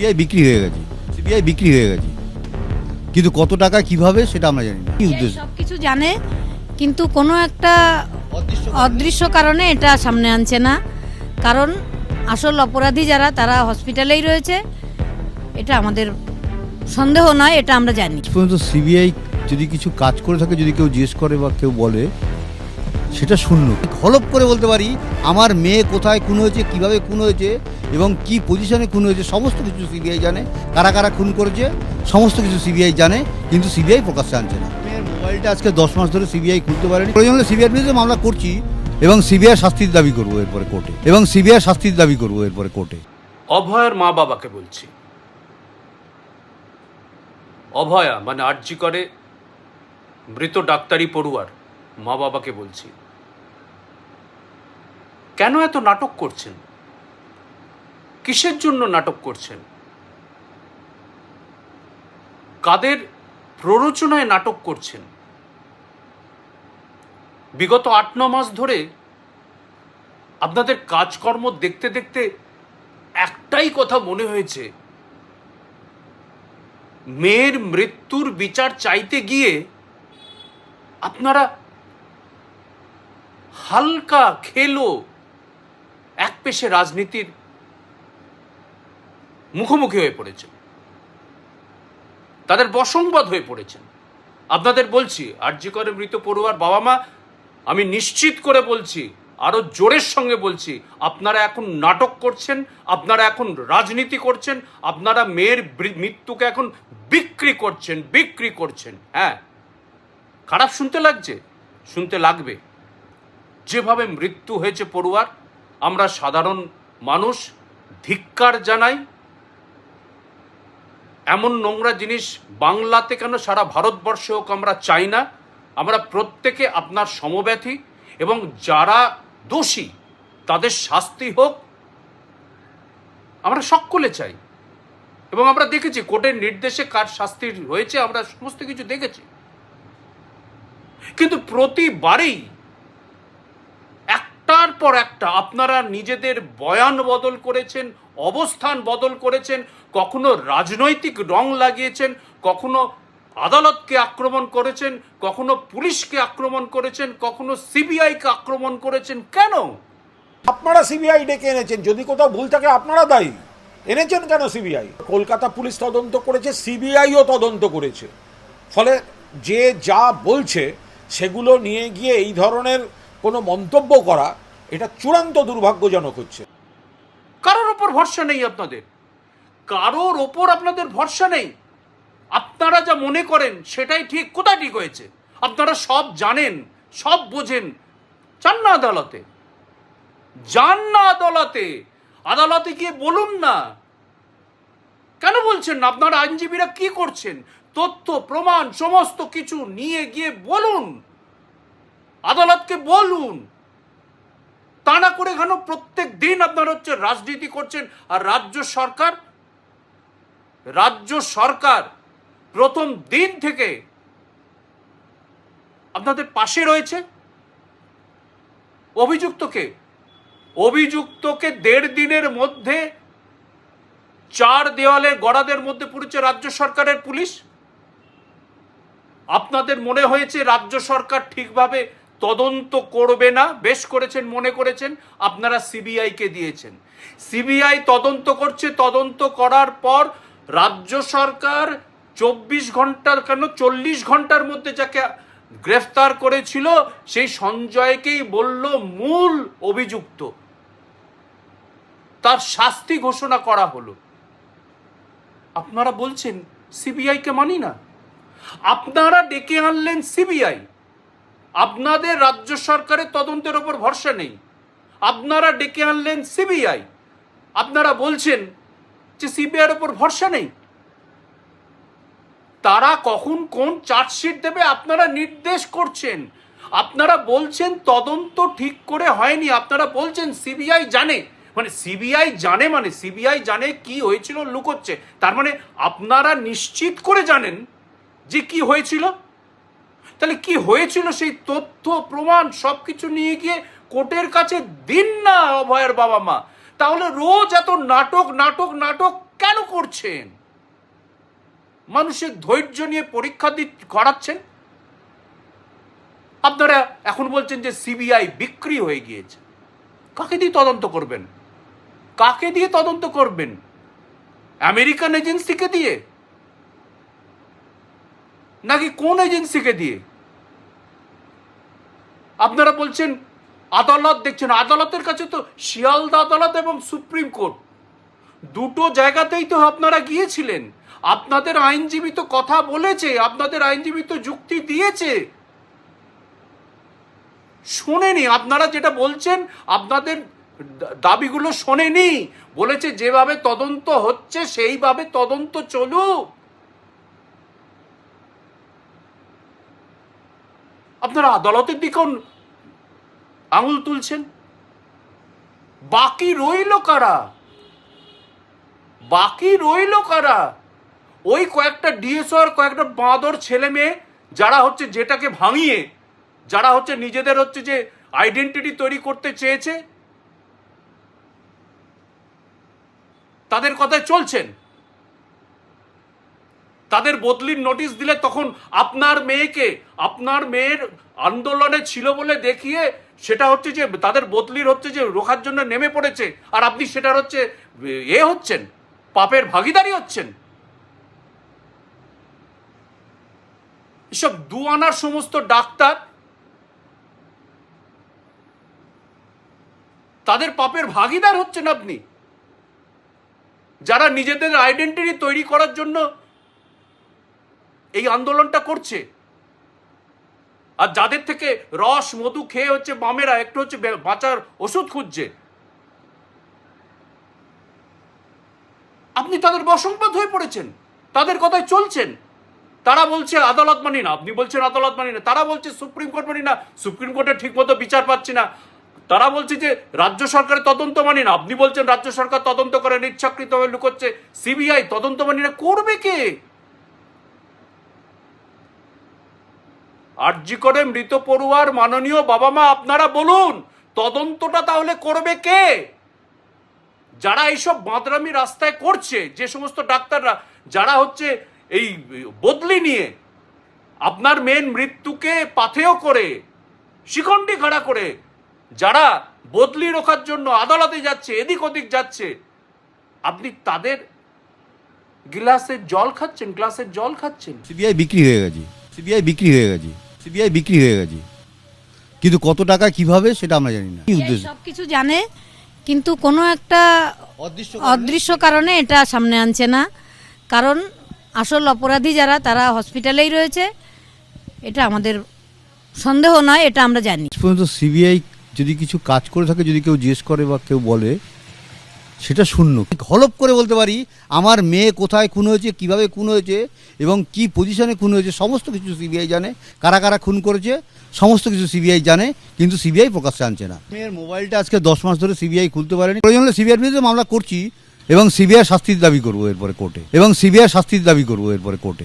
CBI বিক্রি হয়ে গেছে। সিবিআই বিক্রি হয়ে গেছে। কিন্তু কত টাকা কীভাবে সেটা আমরা জানি না। কি উদ্দেশ্য? সব কিছু জানে কিন্তু কোনো একটা অদৃশ্য কারণে। এটা সামনে আনছে না। কারণ আসল অপরাধী যারা তারা হসপিটালেই রয়েছে। এটা আমাদের সন্দেহ নয় এটা আমরা জানি। পর্যন্ত সিবিআই যদি কিছু কাজ করে থাকে যদি কেউ জিজ্ঞেস করে বা কেউ বলে সেটা শূন্য। হলপ করে বলতে পারি, আমার মেয়ে কোথায়, খুন হয়েছে, কীভাবে খুন হয়েছে এবং কি পজিশনে খুন হয়েছে, সমস্ত কিছু সিবিআই জানে। কারা কারা খুন করেছে, সমস্ত কিছু সিবিআই জানে, কিন্তু সিবিআই প্রকাশ্যে আনছে না। মোবাইলটা আজকে দশ মাস ধরে সিবিআই খুলতে পারেনি। প্রয়োজন হলে সিবিআই বিরুদ্ধে মামলা করছি এবং সিবিআই শাস্তির দাবি করব এরপরে কোর্টে। এবং সিবিআই শাস্তির দাবি করব এরপরে কোর্টে। অভয়ার মা বাবাকে বলছি। অভয়া মানে আর্জি করে মৃত ডাক্তারি পড়ুয়ার। মা বাবাকে বলছি। কেন এত নাটক করছেন? কিসের জন্য নাটক করছেন? কাদের প্ররোচনায় নাটক করছেন? বিগত আট ন মাস ধরে আপনাদের কাজকর্ম দেখতে দেখতে একটাই কথা মনে হয়েছে। মেয়ের মৃত্যুর বিচার চাইতে গিয়ে আপনারা হালকা খেলো এক পেশে রাজনীতির মুখোমুখি হয়ে পড়েছেন। তাদের বসংবাদ হয়ে পড়েছেন। আপনাদের বলছি আর্যি করে মৃত পড়ুয়ার বাবা মা আমি নিশ্চিত করে বলছি, আরও জোরের সঙ্গে বলছি, আপনারা এখন নাটক করছেন, আপনারা এখন রাজনীতি করছেন, আপনারা মেয়ের মৃত্যুকে এখন বিক্রি করছেন বিক্রি করছেন হ্যাঁ? খারাপ শুনতে লাগছে? শুনতে লাগবে। যেভাবে মৃত্যু হয়েছে পড়ুয়ার, আমরা সাধারণ মানুষ, ধিক্কার জানাই। এমন নোংরা জিনিস বাংলাতে কেন সারা ভারতবর্ষে হোক আমরা চাই না? আমরা প্রত্যেকে আপনার সমব্যথী এবং যারা দোষী, তাদের শাস্তি হোক। আমরা সকলে চাই। এবং আমরা দেখেছি, কোর্টের নির্দেশে কার শাস্তি হয়েছে আমরা সমস্ত কিছু দেখেছি। কিন্তু প্রতিবারেই পর একটা, আপনারা নিজেদের বয়ান বদল করেছেন, অবস্থান বদল করেছেন, কখনো রাজনৈতিক রং লাগিয়েছেন, কখনো আদালতকে আক্রমণ করেছেন, কখনো পুলিশকে আক্রমণ করেছেন, কখনো সিবিআইকে আক্রমণ করেছেন, কেন? আপনারা সিবিআই ডেকে এনেছেন, যদি কোথাও ভুল থাকে আপনারা দায়ী। এনেছেন কেন সিবিআই? কলকাতা পুলিশ তদন্ত করেছে, সিবিআইও তদন্ত করেছে। ফলে যে যা বলছে, সেগুলো নিয়ে গিয়ে এই ধরনের কোনো মন্তব্য করা এটা চূড়ান্ত দুর্ভাগ্যজনক হচ্ছে। কারোর ওপর ভরসা নেই আপনাদের। কারোর ওপর আপনাদের ভরসা নেই। আপনারা যা মনে করেন সেটাই ঠিক, কোথায় ঠিক হয়েছে? আপনারা সব জানেন, সব বোঝেন। চান না আদালতে। যান না আদালতে। আদালতে গিয়ে বলুন না। কেন বলছেন না? আপনারা আইনজীবীরা কি করছেন? তথ্য, প্রমাণ, সমস্ত কিছু নিয়ে গিয়ে বলুন। আদালতকে বলুন। তা না করে এখানে প্রত্যেক দিন আপনারা হচ্ছে রাজনীতি করছেন? আর রাজ্য সরকার? রাজ্য সরকার প্রথম দিন থেকে আপনাদের পাশে রয়েছে? অভিযুক্তকে? অভিযুক্তকে দেড় দিনের মধ্যে চার দেওয়ালের গড়াদের মধ্যে পড়েছে রাজ্য সরকারের পুলিশ? আপনাদের মনে হয়েছে রাজ্য সরকার ঠিকভাবে তদন্ত করবে না। বেশ করেছেন, মনে করেছেন, আপনারা সিবিআইকে দিয়েছেন। সিবিআই তদন্ত করছে, তদন্ত করার পর রাজ্য সরকার চব্বিশ ঘণ্টার, কেন চল্লিশ ঘণ্টার মধ্যে যাকে গ্রেফতার করেছিল, সেই সঞ্জয়কেই বলল মূল অভিযুক্ত। তার শাস্তি ঘোষণা করা হলো। আপনারা বলছেন সিবিআইকে মানি না? আপনারা ডেকে আনলেন সিবিআই। আপনাদের রাজ্য সরকারের তদন্তের ওপর ভরসা নেই। আপনারা ডেকে আনলেন সিবিআই। আপনারা বলছেন যে সিবিআইয়ের ওপর ভরসা নেই। তারা কখন কোন চার্জশিট দেবে আপনারা নির্দেশ করছেন। আপনারা বলছেন তদন্ত ঠিক করে হয়নি। আপনারা বলছেন সিবিআই জানে। মানে সিবিআই জানে মানে সিবিআই জানে কি হয়েছিল, লুকোচ্ছে। তার মানে আপনারা নিশ্চিত করে জানেন যে কি হয়েছিল? তাহলে কি হয়েছিল সেই তথ্য, প্রমাণ সব কিছু নিয়ে গিয়ে কোর্টের কাছে দিন না, অভয়ের বাবা মা? তাহলে রোজ এত নাটক নাটক নাটক কেন করছেন? মানুষের ধৈর্য নিয়ে পরীক্ষা দি, করাচ্ছেন? আপনারা এখন বলছেন যে সিবিআই বিক্রি হয়ে গিয়েছে। কাকে দিয়ে তদন্ত করবেন? কাকে দিয়ে তদন্ত করবেন? আমেরিকান এজেন্সিকে দিয়ে? নাকি কোন এজেন্সিকে দিয়ে? আপনারা বলছেন আদালত, দেখছেন আদালতের কাছে তো শিয়ালদা আদালত এবং সুপ্রিম কোর্ট। দুটো জায়গাতেই তো আপনারা গিয়েছিলেন। আপনাদের আইনজীবী তো কথা বলেছে, আপনাদের আইনজীবী তো যুক্তি দিয়েছে। শোনেনি, আপনারা যেটা বলছেন আপনাদের দাবিগুলো শোনেনি। বলেছে যেভাবে তদন্ত হচ্ছে, সেইভাবে তদন্ত চলুক। আপনারা আদালতের দিকেও আঙুল তুলছেন? বাকি রইল কারা? বাকি রইল কারা? ওই কয়েকটা ডিএসও আর কয়েকটা বাঁদর ছেলে মেয়ে যারা হচ্ছে যেটাকে ভাঙিয়ে, যারা হচ্ছে নিজেদের হচ্ছে যে আইডেন্টিটি তৈরি করতে চেয়েছে, তাদের কথায় চলছেন। তাদের বদলির নোটিশ দিলে তখন আপনার মেয়েকে, আপনার মেয়ের আন্দোলনে ছিল বলে দেখিয়ে সেটা হচ্ছে যে, তাদের বদলির হচ্ছে যে, রোখার জন্য নেমে পড়েছে। আর আপনি সেটার হচ্ছে, এ হচ্ছেন, পাপের ভাগিদারি হচ্ছেন। এসব দু আনার সমস্ত ডাক্তার তাদের পাপের ভাগিদার হচ্ছেন আপনি। যারা নিজেদের আইডেন্টিটি তৈরি করার জন্য এই আন্দোলনটা করছে। আর যাদের থেকে রস, মধু খেয়ে হচ্ছে বামেরা, একটু হচ্ছে বাঁচার ওষুধ খুঁজছে। আপনি তাদের বসংবাদ হয়ে পড়েছেন। তাদের কথায় চলছেন। তারা বলছে, আদালত মানি না। আপনি বলছেন, আদালত মানি না। তারা বলছে, সুপ্রিম কোর্ট মানি না। সুপ্রিম কোর্টের ঠিক মতো বিচার পাচ্ছি না। তারা বলছে যে, রাজ্য সরকারের তদন্ত মানি না। আপনি বলছেন, রাজ্য সরকার তদন্ত করে ইচ্ছাকৃতভাবে লুকোচ্ছে। সিবিআই তদন্ত মানি না। করবে কে? আরজি করে মৃত পড়ুয়ার মাননীয় বাবা মা, আপনারা বলুন, তদন্তটা তাহলে করবে কে? যারা এইসব বাঁদরামি রাস্তায় করছে, যে সমস্ত ডাক্তাররা, যারা হচ্ছে এই বদলি নিয়ে আপনার মেন মৃত্যুকে পাথেয় করে, শিখণ্ডি খাড়া করে, যারা বদলি রোখার জন্য আদালতে যাচ্ছে, এদিক ওদিক যাচ্ছে, আপনি তাদের গ্লাসের জল খাচ্ছেন, গ্লাসের জল খাচ্ছেন? সিবিআই বিক্রি হয়ে গেছে, সিবিআই বিক্রি হয়ে গেছে। সিবিআই বিক্রি হয়ে গেছে। কিন্তু কত টাকা কীভাবে সেটা আমরা জানি না। কি উদ্দেশ্য সব কিছু জানে কিন্তু কোনো একটা অদৃশ্য অদৃশ্য কারণে এটা সামনে আনছে না। কারণ আসল অপরাধী যারা তারা হসপিটালেই রয়েছে। এটা আমাদের সন্দেহ নয় এটা আমরা জানি। পর্যন্ত সিবিআই যদি কিছু কাজ করে থাকে যদি কেউ জিজ্ঞেস করে বা কেউ বলে সেটা শূন্য। হলপ করে বলতে পারি, আমার মেয়ে কোথায় খুন হয়েছে, কীভাবে খুন হয়েছে, এবং কি পজিশনে খুন হয়েছে, সমস্ত কিছু সিবিআই জানে, কারা কারা খুন করেছে, সমস্ত কিছু সিবিআই জানে, কিন্তু সিবিআই প্রকাশ্যে আনছে না। মেয়ের মোবাইলটা আজকে দশ মাস ধরে সিবিআই খুলতে পারেনি। প্রয়োজন হলে সিবিআইয়ের বিরুদ্ধে মামলা করছি, এবং সিবিআই শাস্তির দাবি করব এরপরে কোর্টে, এবং সিবিআই শাস্তির দাবি করব এরপরে কোর্টে।